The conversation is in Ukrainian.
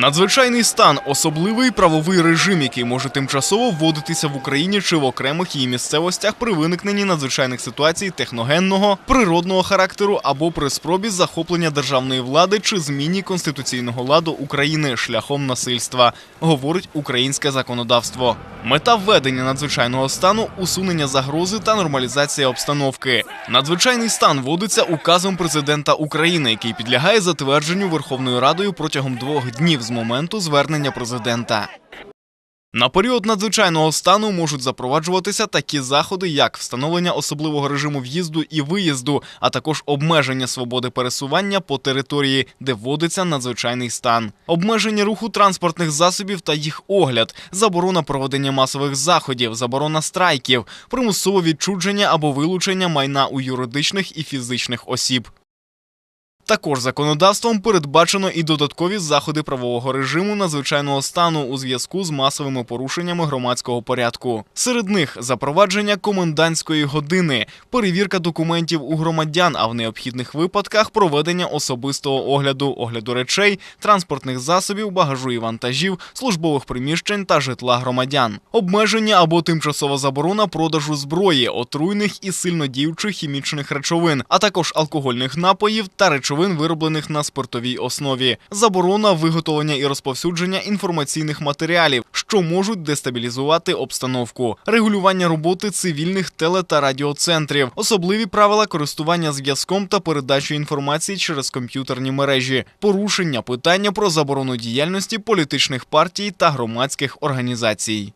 Надзвичайний стан особливий правовий режим, який може тимчасово вводитися в Україні чи в окремих її місцевостях при виникненні надзвичайних ситуацій техногенного, природного характеру або при спробі захоплення державної влади чи зміні конституційного ладу України шляхом насильства, говорить українське законодавство. Мета введення надзвичайного стану усунення загрози та нормалізація обстановки. Надзвичайний стан вводиться указом президента України, який підлягає затвердженню Верховною Радою протягом двох днів з моменту звернення президента. На період надзвичайного стану можуть запроваджуватися такі заходи, як встановлення особливого режиму в'їзду і виїзду, а також обмеження свободи пересування по території, де вводиться надзвичайний стан, обмеження руху транспортних засобів та їх огляд, заборона проведення масових заходів, заборона страйків, примусове відчудження або вилучення майна у юридичних і фізичних осіб. Також законодавством передбачено і додаткові заходи правового режиму надзвичайного стану у зв'язку з масовими порушеннями громадського порядку. Серед них запровадження комендантської години, перевірка документів у громадян, а в необхідних випадках проведення особистого огляду, огляду речей, транспортних засобів, багажу і вантажів, службових приміщень та житла громадян, обмеження або тимчасова заборона продажу зброї, отруйних і сильнодіючих хімічних речовин, а також алкогольних напоїв та речовин, вироблених на спиртовій основі, заборона виготовлення і розповсюдження інформаційних матеріалів, що можуть дестабілізувати обстановку, регулювання роботи цивільних теле та радіоцентрів, особливі правила користування зв'язком та передачі інформації через комп'ютерні мережі, порушення питання про заборону діяльності політичних партій та громадських організацій.